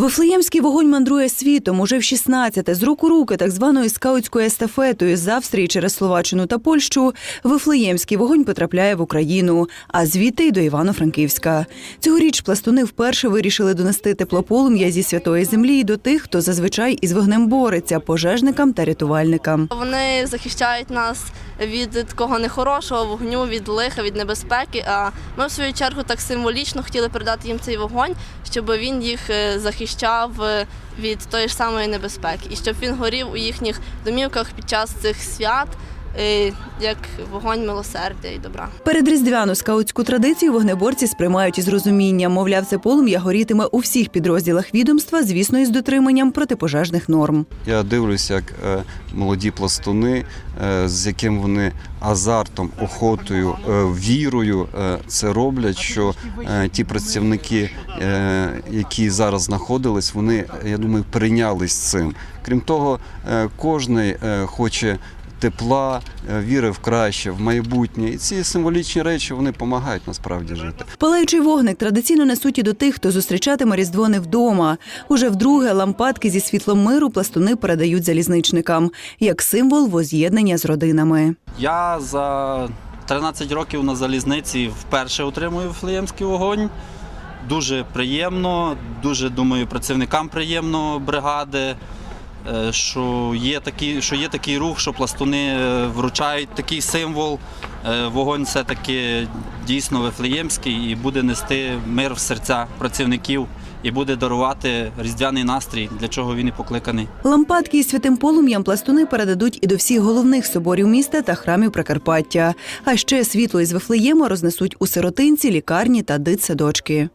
Вифлеємський вогонь мандрує світом уже в 16-те. З рук у руки так званою скаутською естафетою з Австрії через Словаччину та Польщу Вифлеємський вогонь потрапляє в Україну, а звідти й до Івано-Франківська. Цьогоріч пластуни вперше вирішили донести теплополум'я зі святої землі до тих, хто зазвичай із вогнем бореться пожежникам та рятувальникам. Вони захищають нас від такого нехорошого вогню, від лиха, від небезпеки. А ми, в свою чергу, так символічно хотіли передати їм цей вогонь, щоб він їх е, захищав е, від тої ж самої небезпеки, і щоб він горів у їхніх домівках під час цих свят, як вогонь милосердя і добра. Перед різдвяну скаутську традицію вогнеборці сприймають із розумінням. Мовляв, це полум'я горітиме у всіх підрозділах відомства, звісно, із дотриманням протипожежних норм. Я дивлюся, як е, молоді пластуни, е, з яким вони азартом, охотою, е, вірою це роблять. Що ті працівники, які зараз знаходились, вони я думаю, прийнялись цим. Крім того, кожний хоче. Тепла, е, віри в краще, в майбутнє, і ці символічні речі вони допомагають насправді жити. Палаючий вогник традиційно несуть і до тих, хто зустрічатиме Різдво не вдома. Уже вдруге лампадки зі світлом миру пластуни передають залізничникам як символ воз'єднання з родинами. Я за 13 років на залізниці вперше отримую флеємський вогонь. Дуже приємно, дуже думаю, працівникам приємно бригади, що є такий, що є такий рух, що пластуни е, вручають такий символ. Е, Вогонь все-таки дійсно вифлеємський і буде нести мир в серця працівників і буде дарувати різдвяний настрій, для чого він і покликаний. Лампадки із святим полум'ям пластуни передадуть і до всіх головних соборів міста та храмів Прикарпаття. А ще світло із Вифлеєму рознесуть у сиротинці, лікарні та дитсадочки.